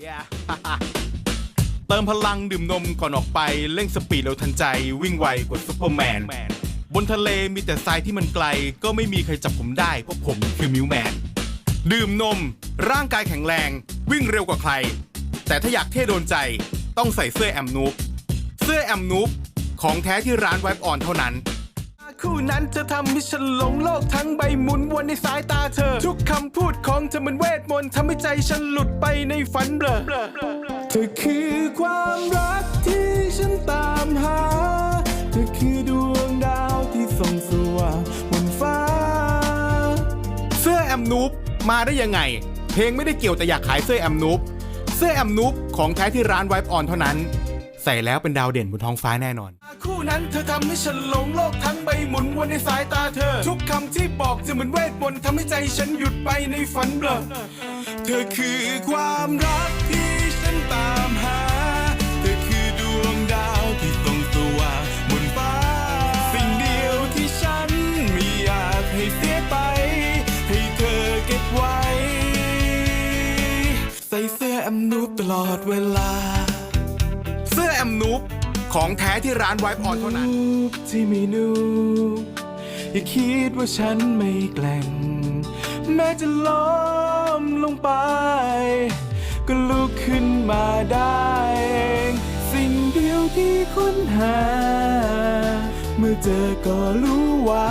Yeah เติมพลังดื่มนมก่อนออกไปเร่งสปีดเร็วทันใจวิ่งไวกว่าซุปเปอร์แมน บนทะเลมีแต่ทรายที่มันไกล ก็ไม่มีใครจับผมได้เพราะผมคือมิวแมน ดื่มนม ร่างกายแข็งแรง วิ่งเร็วกว่าใคร แต่ถ้าอยากเท่โดนใจต้องใส่เสื้อแอมนูปเสื้อแอมนูปของแท้ที่ร้านไวบ์ออนเท่านั้น คู่นั้นจะทำให้ฉันหลงโลกทั้งใบหมุนวนในสายตาเธอ มันเวทมนต์ทำให้ใจฉันหลุดไปในฝันเบลอเธอคือความรักที่ฉันตามหา เธอคือดวงดาวที่ส่องสว่างบนฟ้า เสื้อแอมนูปมาได้ยังไง เพลงไม่ได้เกี่ยวแต่อยากขายเสื้อแอมนูปเสื้อแอมนูปของแท้ที่ร้านไวป์ออนเท่านั้น ใส่แล้วเป็นดาวเด่นบนท้องฟ้าแน่นอน คู่นั้นเธอทำให้ฉันหลงโลกทั้งใบหมุนวนในสายตาเธอ ทุกคำที่บอกจะเหมือนเวทมนต์ทำให้ใจฉันหยุดไปในฝันเบลอ เธอคือความรักที่ฉันตามหา เธอคือดวงดาวที่ส่องสว่างบนฟ้า สิ่งเดียวที่ฉันไม่อยากให้เสียไป ให้เธอเก็บไว้ ใส่เสื้อแอมนูปตลอดเวลา เสื้อแอมนูปของแท้ที่ร้านไวป์ออนเท่านั้น ที่ไม่นูอย่าคิดว่าฉันไม่แกล่ง แม้จะล้มลงไป ก็ลุกขึ้นมาได้เองสิ่งเดียวที่ค้นหา เมื่อเจอก็รู้ว่า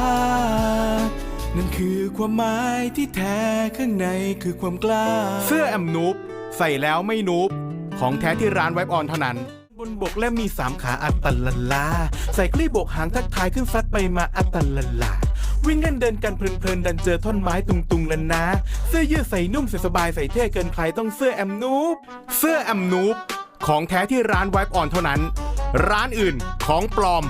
นั่นคือความหมายที่แท้ข้างในคือความกล้า เสื้อแอมนูบใส่แล้วไม่นูบของแท้ที่ร้านไวบ์ออนเท่านั้น บนบกและมีสามขาอัตตลลา ใส่กลีบกหางทักทายขึ้นซัดไปมาอัตตลลา วิ่งเงันเดินกันเพลินๆดันเจอท่อนไม้ตุงๆแล้วนะ เสื้อยืดใส่นุ่มใส่สบายใส่เท่เกินใครต้องเสื้อแอมนูบเสื้อแอมนูบของแท้ที่ร้านไวบ์ออนเท่านั้น ร้านอื่นของปลอม